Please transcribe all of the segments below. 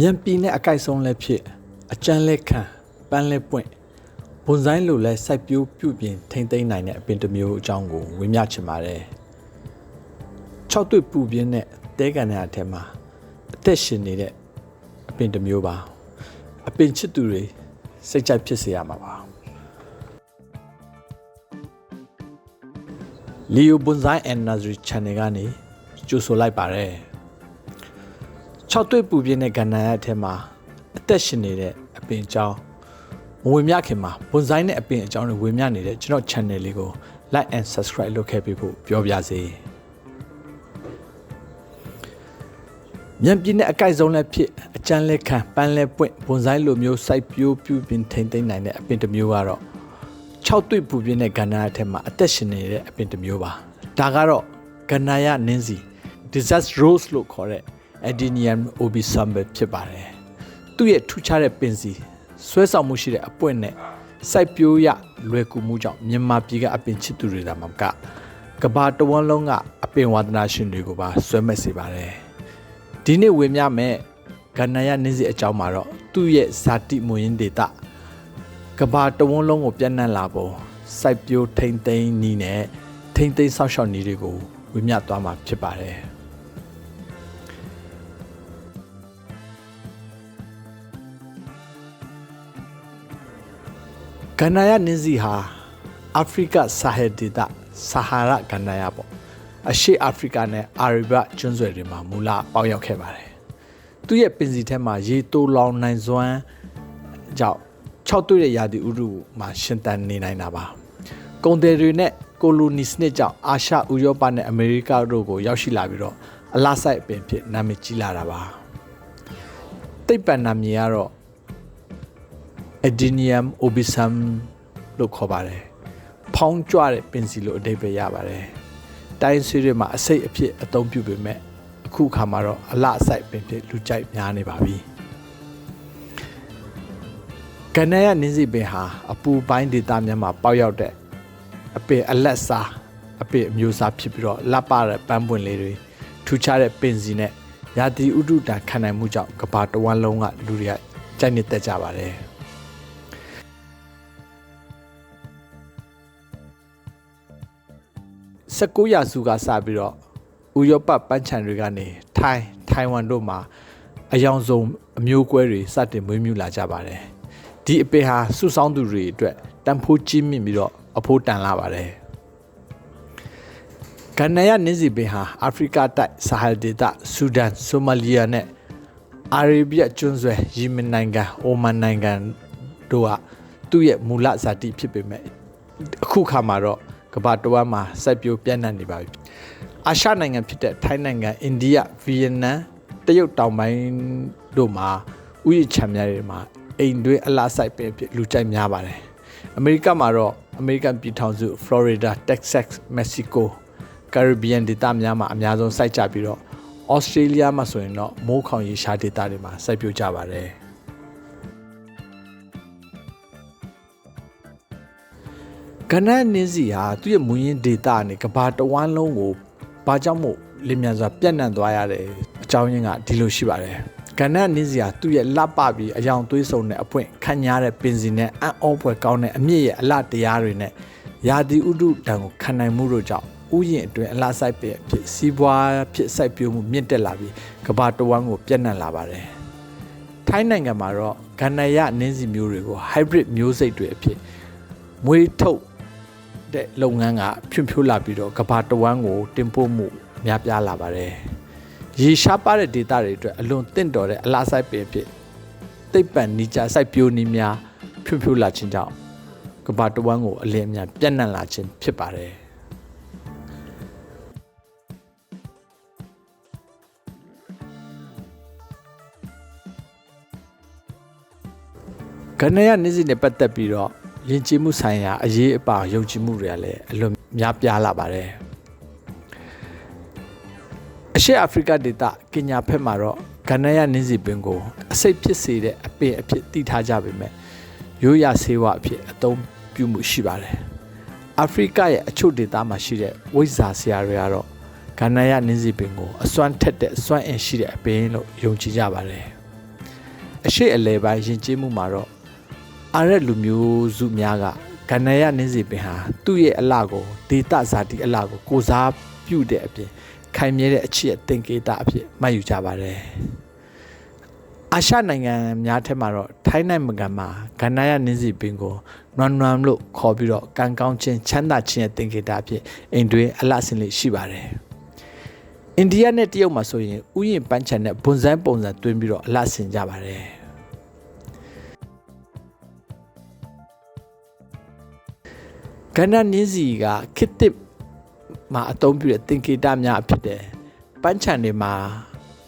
မြန်ပြည်နဲ့အကိုက်ဆုံးလည်းဖြစ်အကျန်းလက်ခံပန်းလက်ပွင့်ဘွန်ဆိုင်လိုလဲစိုက်ပျိုးပြုပြင်ထိမ့်သိမ်းနိုင်တဲ့အပင်တစ်မျိုးအကြောင်းကိုဝေမျှချင်ပါတယ်။၆တွေ့ပူပြင်းတဲ့တဲကန်တဲ့အထက်မှာအသက်ရှင်နေတဲ့အပင်တစ်မျိုးပါ။အပင်ချစ်သူတွေစိတ်ကြိုက်ဖြစ်စေရမှာပါ။ Leo Bonsai and Nursery Channel ကနေကြိုဆိုလိုက်ပါတယ်။ ၆တွေ့ပူပြင်းတဲ့ကဏ္ဍရဲ့အထက်မှာအသက်ရှင်နေတဲ့အပင်အကြောင်းမဝင်မြခင်မှာဘွန်ဆိုင်နဲ့အပင်အကြောင်းတွေဝင်မြနေတဲ့ကျွန်တော် channel လေးကို like and subscribe လုပ်ခဲ့ပေးဖို့ပြောပြစေမြန်ပြင်းတဲ့အကိုက်ဆုံးလည်းဖြစ်အကျန်းလက်ခံပန်းလဲပွင့်ဘွန်ဆိုင်လိုမျိုးစိုက်ပျိုးပြုပြင်ထိမ့်သိမ့်နိုင်တဲ့အပင်တစ်မျိုးကတော့6တွေ့ပူပြင်းတဲ့ကဏ္ဍအထက်မှာအသက်ရှင်နေတဲ့အပင်တစ်မျိုးပါဒါကတော့ကဏ္ဍရနင်းစီ disaster rose လို့ခေါ်တဲ့ Adenium obisum ပဲဖြစ်ပါတယ်သူ့ရဲ့ထူးခြားတဲ့ပင်စီဆွဲဆောင်မှုရှိတဲ့အပွင့်နဲ့စိုက်ပျိုးရလွယ်ကူမှုကြောင့်မြန်မာပြည်ကအပင်ချစ်သူတွေဒါမှမကကဘာတဝန်းလုံးကအပင်ဝါသနာရှင်တွေကိုပါဆွဲမဲ့စေပါတယ်ဒီနေ့ဝင်မြမဲ့ကဏ္ဍရနင်းစီအကြောင်းမှာတော့သူ့ရဲ့ဇာတိမွေရင်းဒေတာကဘာတဝန်းလုံးကိုပြန့်နှံ့လာပုံစိုက်ပျိုးထိမ့်သိမ်းနီးနဲ့ထိမ့်သိမ်းဆောက်ရှောက်နီးတွေကိုဝင်မြသွားမှာဖြစ်ပါတယ် ကန္နာယနင်းစီဟာအာဖရိကဆာဟယ်ဒေသဆာဟာရကန္နာယပေါ့အရှေ့အာဖရိကနဲ့အာရေဗျကျွန်းဆွယ်တွေမှာမူလပေါက်ရောက်ခဲ့ပါတယ်သူ့ရဲ့ပင်စီထဲမှာရေတိုးလောင်နိုင်စွမ်းကြောင့်6တွေ့တဲ့ရာသီဥတုမှာရှင်သန်နေနိုင်တာပါကုန်တယ်တွေနဲ့ကိုလိုနီစနစ်ကြောင့်အာရှဥရောပနဲ့အမေရိကတို့ကိုရောက်ရှိလာပြီးတော့အလားဆိုင်အပင်ဖြစ်နာမည်ကြီးလာတာပါတိတ်ပံနာမည်ကတော့ Adenium obisum လို့ခေါ်ပါတယ်။ဖောင်းကြွတဲ့ပင်စီလို့အဓိပ္ပာယ်ရပါတယ်။တိုင်းဆွေးတွေမှာအစိတ်အဖြစ်အသုံးပြုပေမဲ့အခုအခါမှာတော့အလအစိုက်ပင်ဖြစ်လူကြိုက်များနေပါပြီ။ကနရနင်းစီပင်ဟာအပူပိုင်းဒေသများမှာပေါက်ရောက်တဲ့အပင်အလက်စားအပင်အမျိုးအစားဖြစ်ပြီးတော့လပ်ပတဲ့ပန်းပွင့်လေးတွေထူခြားတဲ့ပင်စီနဲ့ရာသီဥတုတန်ခံနိုင်မှုကြောင့်ကဘာတဝန်းလုံးကလူတွေကကြိုက်နေတတ်ကြပါတယ်။ 19ရာစုကစပြီးတော့ဥရောပပန်းချံတွေကနေထိုင်းထိုင်ဝမ်တို့မှာအယောင်ဆုံးအမျိုးကွဲတွေစတင်မွေးမြူလာကြပါတယ်ဒီအပင်ဟာစုဆောင်းသူတွေအတွက်တန်ဖိုးကြီးမြင့်ပြီးတော့အဖိုးတန်လာပါတယ်ကန္နယနင်းစီပင်ဟာအာဖရိကတိုက်ဆာဟယ်ဒေသဆူဒန်ဆိုမာလီယာနဲ့အာရေဗျကျွန်းဆွယ်ယီမင်နိုင်ငံအိုမန်နိုင်ငံတို့ကသူ့ရဲ့မူလဇာတိဖြစ်ပေမဲ့အခုခါမှာတော့ ကမ္ဘာတဝမ်းမှာစိုက်ပျိုးပြန့်နှံ့နေပါပြီအာရှနိုင်ငံဖြစ်တဲ့ထိုင်းနိုင်ငံအိန္ဒိယဗီယက်နမ်တရုတ်တောင်ပိုင်းတို့မှာဥယျာဉ်ခြံများတွေမှာအိမ်တွင်းအလားစိုက်ပင်ဖြစ်လူကြိုက်များပါတယ်အမေရိကမှာတော့အမေရိကန်ပြည်ထောင်စုဖလော်ရီဒါတက်ဆက်မက္ကဆီကိုကာရစ်ဘီယန်ဒေသများမှာအများဆုံးစိုက်ကြပြီးတော့ဩစတြေးလျမှာဆိုရင်တော့မိုးခေါင်ရေရှားဒေသတွေမှာစိုက်ပျိုးကြပါတယ် ကနန်နင်းစီဟာသူ့ရဲ့မူရင်းဒေတာနဲ့ကဘာတဝမ်းလုံးကိုဘာကြောင့်မို့လင်းမြန်စွာပြန့်နှံ့သွားရတဲ့အကြောင်းရင်းကဒီလိုရှိပါတယ်ကနန်နင်းစီဟာသူ့ရဲ့လှပပြီးအယောင်သွေးဆုံတဲ့အပွင့်ခန့်ညားတဲ့ပင်စီနဲ့အံ့ဩဖွယ်ကောင်းတဲ့အမြင့်ရဲ့အလှတရားတွေနဲ့ယာတိဥဒုတံကိုခံနိုင်မှုတို့ကြောင့်ဥယျာဉ်အတွင်းအလှဆိုင်ပဲဖြစ်စီးပွားဖြစ်စိုက်ပျိုးမှုမြင့်တက်လာပြီးကဘာတဝမ်းကိုပြန့်နှံ့လာပါတယ်ထိုင်းနိုင်ငံမှာတော့ဂန္နယနင်းစီမျိုးတွေကို hybrid မျိုးစိတ်တွေအဖြစ်မွေးထုတ် တဲ့လုပ်ငန်းကဖြွံ့ဖြိုးလာပြီးတော့ကဘာတဝမ်းကိုတင်ပို့မှုများပြားလာပါတယ်။ရေရှားပါတဲ့ဒေတာတွေအတွက်အလွန်တင့်တော်တဲ့အလားဆိုင်ပင်ဖြစ်သိပ်ပံနီးကြစိုက်ပျိုးနည်းများဖြွံ့ဖြိုးလာခြင်းကြောင့်ကဘာတဝမ်းကိုအလင်းအမြန်ပြန့်နှံ့လာခြင်းဖြစ်ပါတယ်။ကနရနေစီနဲ့ပတ်သက်ပြီးတော့ ယဉ်ကျေးမှုဆိုင်ရာအရေးအပါယုံကြည်မှုတွေကလည်းအလွန်များပြားလာပါတယ်အရှေ့အာဖရိကဒေသကင်ညာဘက်မှာတော့ဂန္နယနင်းစီပင်ကိုအစိတ်ဖြစ်စေတဲ့အပင်အဖြစ်တည်ထားကြပေမဲ့ရိုးရဆေးဝါအဖြစ်အသုံးပြုမှုရှိပါတယ်အာဖရိကရဲ့အချို့ဒေသမှာရှိတဲ့ဝိဇ္ဇာဆရာတွေကတော့ဂန္နယနင်းစီပင်ကိုအစွမ်းထက်တဲ့အစွမ်းအင်ရှိတဲ့အပင်လို့ယုံကြည်ကြပါတယ်အရှိအလဲပိုင်းယဉ်ကျေးမှုမှာတော့ အာရက်လူမျိုးစုများကကဏ္ဍရနင်းစီပင်ဟာသူ့ရဲ့အလှကိုဒေတာဇာတိအလှကိုကိုစားပြုတဲ့အပြင်ခိုင်မြဲတဲ့အချစ်အသင်္ကေတအဖြစ်မှတ်ယူကြပါတယ်အာရှနိုင်ငံများထက်မှာတော့ထိုင်းနိုင်ငံမှာကဏ္ဍရနင်းစီပင်ကိုနွမ်နွမ်လို့ခေါ်ပြီးတော့ကံကောင်းခြင်းချမ်းသာခြင်းရဲ့သင်္ကေတအဖြစ်အိမ်တွင်းအလှဆင်လေးရှိပါတယ်အိန္ဒိယနဲ့တရုတ်မှာဆိုရင်ဥယျာဉ်ပန်းချံနဲ့ဘွန်ဆိုင်ပုံစံတွင်းပြီးတော့အလှဆင်ကြပါတယ် ကန္နနင်းစီကခိတစ်မှာအသုံးပြုတဲ့သင်္ကေတများဖြစ်တယ်ပန်းချံတွေမှာ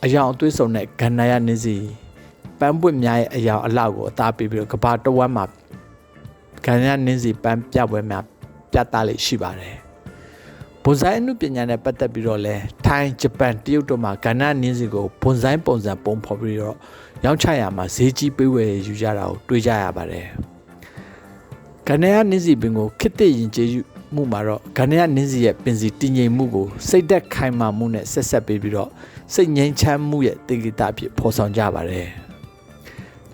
အယောင်အသွေးဆုံတဲ့ကန္နရနင်းစီပန်းပွင့်များရဲ့အယောင်အလောက်ကိုအသားပေးပြီးတော့ကဘာတဝမ်းမှာကန္နရနင်းစီပန်းပြပွဲများပြသလေးရှိပါတယ်ဘွန်ဆိုင်အမှုပညာနဲ့ပတ်သက်ပြီးတော့လဲထိုင်းဂျပန်တရုတ်တို့မှာကန္နနင်းစီကိုဘွန်ဆိုင်ပုံစံပုံဖော်ပြီးတော့ရောင်းချရမှာဈေးကြီးပေးဝယ်ယူကြတာကိုတွေ့ကြရပါတယ် ကန္နရနင်းစီပင်ကိုခစ်တဲ့ရင်ကျေးမှုမှာတော့ကန္နရနင်းစီရဲ့ပင်စီတည်ငြိမ်မှုကိုစိတ်သက်ခိုင်မာမှုနဲ့ဆက်ဆက်ပေးပြီးတော့စိတ်ငြိမ်းချမ်းမှုရဲ့သင်္ကေတအဖြစ်ဖော်ဆောင်ကြပါတယ်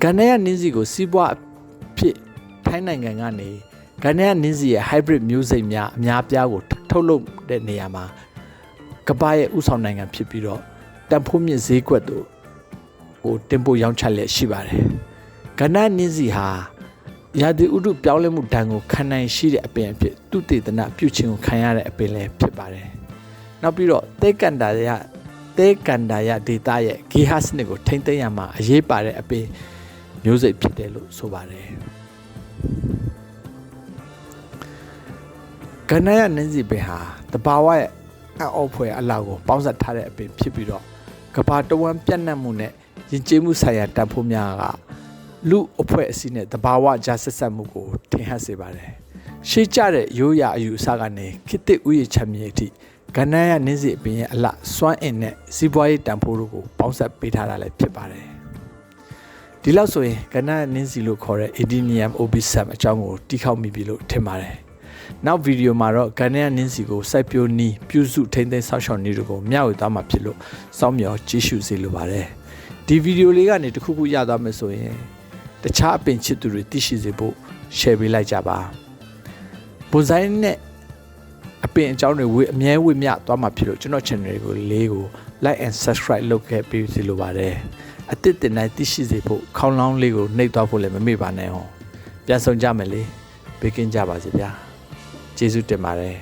ကန္နရနင်းစီကိုစီးပွားအဖြစ်ထိုင်းနိုင်ငံကနေကန္နရနင်းစီရဲ့ hybrid မျိုးစိတ်များအများပြားကိုထုတ်လုပ်တဲ့နေရာမှာကမ္ဘာရဲ့ဥဆောင်နိုင်ငံဖြစ်ပြီးတော့တန်ဖိုးမြင့်ဈေးကွက်တို့ဟိုတင်ပို့ရောင်းချလျက်ရှိပါတယ်ကန္နရနင်းစီဟာ ရာသီဥတုပြောင်းလဲမှုဒဏ်ကိုခံနိုင်ရှိတဲ့အပင်အဖြစ်သူတေသနပြုခြင်းကိုခံရတဲ့အပင်လည်းဖြစ်ပါတယ်။နောက်ပြီးတော့သေကန်တာရသေကန်တာရဒေတာရဲ့ဂေဟစနစ်ကိုထိမ့်သိမ်းရမှာအရေးပါတဲ့အပင်မျိုးစိတ်ဖြစ်တယ်လို့ဆိုပါတယ်။ကဏ္ဍရနင်းစီပင်ဟာတဘာဝရဲ့အောက်ဖွဲ့အလောက်ကိုပေါင်းစပ်ထားတဲ့အပင်ဖြစ်ပြီးတော့ကဘာတဝမ်းပြတ်နှံ့မှုနဲ့ယဉ်ကျေးမှုဆိုင်ရာတပ်ဖို့များက လူအဖွဲ့အစည်းနဲ့တဘာဝကြားဆက်ဆက်မှုကိုထင်ဟပ်စေပါတယ်။ရှေးကြတဲ့ရိုးရာအယူအဆကနေခိတစ်ဥယျာဉ်ချမ်းမြေအထိကဏ္ဍရနင်းစီအပင်ရဲ့အလှစွမ်းအင်နဲ့စီးပွားရေးတန်ဖိုးတို့ကိုပေါင်းစပ်ပေးထားတာလည်းဖြစ်ပါတယ်။ဒီလောက်ဆိုရင်ကဏ္ဍရနင်းစီလို့ခေါ်တဲ့ Edenium obisum အကြောင်းကိုတီးခေါက်မိပြီလို့ထင်ပါတယ်။နောက်ဗီဒီယိုမှာတော့ကဏ္ဍရနင်းစီကိုစိုက်ပျိုးနီးပြုစုထိန်းသိမ်းဆောက်ရှောက်နည်းတို့ကိုမျှဝေသွားမှာဖြစ်လို့စောင့်မျှော်ကြည့်ရှုစေလိုပါတယ်။ဒီဗီဒီယိုလေးကနေတခုခုရသွားမယ်ဆိုရင် တခြားအပင်ချစ်သူတွေသိရှိစေဖို့ share ပေးလိုက်ကြပါဘွန်ဆိုင်နဲ့အပင်အကြောင်းတွေဝေအမြဲဝေမျှသွားမှာဖြစ်လို့ကျွန်တော် channel ကိုလေးကို like and subscribe လုပ်ခဲ့ပြီးစီလိုပါတယ်အသစ်တင်တိုင်းသိရှိစေဖို့ခေါင်းလောင်းလေးကိုနှိပ်သွားဖို့လည်းမမေ့ပါနဲ့ဟောပြန်ဆောင်ကြမယ်လေဘေးကင်းကြပါစေဗျာကျေးဇူးတင်ပါတယ်